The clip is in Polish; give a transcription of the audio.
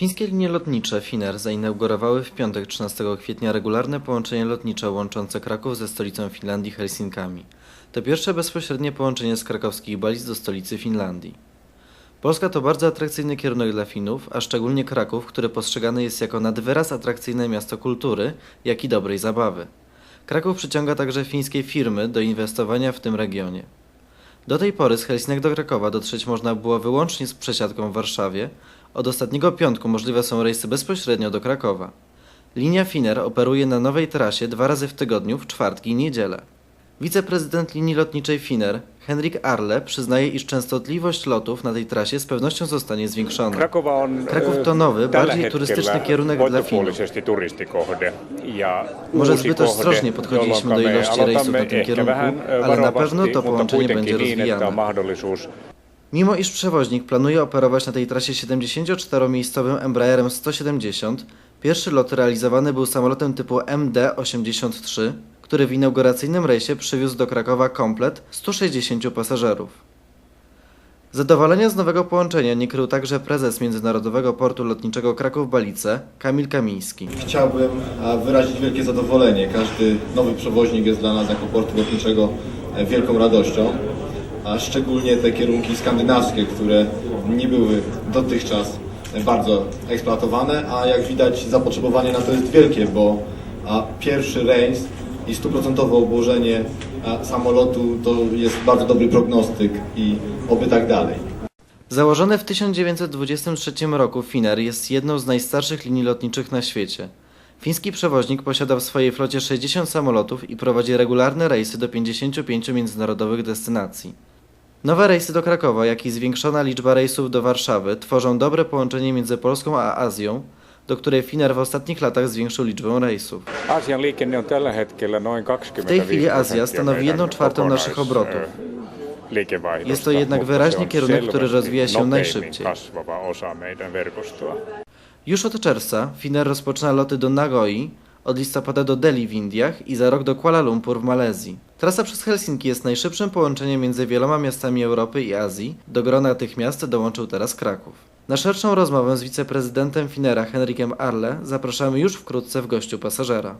Fińskie linie lotnicze Finnair zainaugurowały w piątek 13 kwietnia regularne połączenie lotnicze łączące Kraków ze stolicą Finlandii Helsinkami. To pierwsze bezpośrednie połączenie z krakowskich Balic do stolicy Finlandii. Polska to bardzo atrakcyjny kierunek dla Finów, a szczególnie Kraków, który postrzegany jest jako nadwyraz atrakcyjne miasto kultury, jak i dobrej zabawy. Kraków przyciąga także fińskie firmy do inwestowania w tym regionie. Do tej pory z Helsinek do Krakowa dotrzeć można było wyłącznie z przesiadką w Warszawie. Od ostatniego piątku możliwe są rejsy bezpośrednio do Krakowa. Linia Finnair operuje na nowej trasie dwa razy w tygodniu, w czwartki i niedzielę. Wiceprezydent linii lotniczej Finnair, Henrik Arle, przyznaje, iż częstotliwość lotów na tej trasie z pewnością zostanie zwiększona. On Kraków to nowy, bardziej turystyczny kierunek dla Finów. Może zbyt ostrożnie podchodziliśmy do ilości rejsów na tym kierunku, ale na pewno to połączenie będzie rozwijane. Mimo iż przewoźnik planuje operować na tej trasie 74-miejscowym Embraerem 170, pierwszy lot realizowany był samolotem typu MD-83, który w inauguracyjnym rejsie przywiózł do Krakowa komplet 160 pasażerów. Zadowolenia z nowego połączenia nie krył także prezes Międzynarodowego Portu Lotniczego Kraków-Balice, Kamil Kamiński. Chciałbym a, wyrazić wielkie zadowolenie. Każdy nowy przewoźnik jest dla nas jako portu lotniczego e, wielką radością, a szczególnie te kierunki skandynawskie, które nie były dotychczas bardzo eksploatowane, a jak widać zapotrzebowanie na to jest wielkie, bo pierwszy rejs i stuprocentowe obłożenie samolotu to jest bardzo dobry prognostyk i oby tak dalej. Założony w 1923 roku Finnair jest jedną z najstarszych linii lotniczych na świecie. Fiński przewoźnik posiada w swojej flocie 60 samolotów i prowadzi regularne rejsy do 55 międzynarodowych destynacji. Nowe rejsy do Krakowa, jak i zwiększona liczba rejsów do Warszawy tworzą dobre połączenie między Polską a Azją, do której Finnair w ostatnich latach zwiększył liczbę rejsów. Aasian liikenne on tällä hetkellä noin 25 W tej chwili Azja stanowi jedną czwartą naszych obrotów. Jest to jednak wyraźnie kierunek, który rozwija się najszybciej. Już od czerwca Finnair rozpoczyna loty do Nagoi, od listopada do Delhi w Indiach i za rok do Kuala Lumpur w Malezji. Trasa przez Helsinki jest najszybszym połączeniem między wieloma miastami Europy i Azji. Do grona tych miast dołączył teraz Kraków. Na szerszą rozmowę z wiceprezydentem Finnaira Henrikiem Arle zapraszamy już wkrótce w gościu pasażera.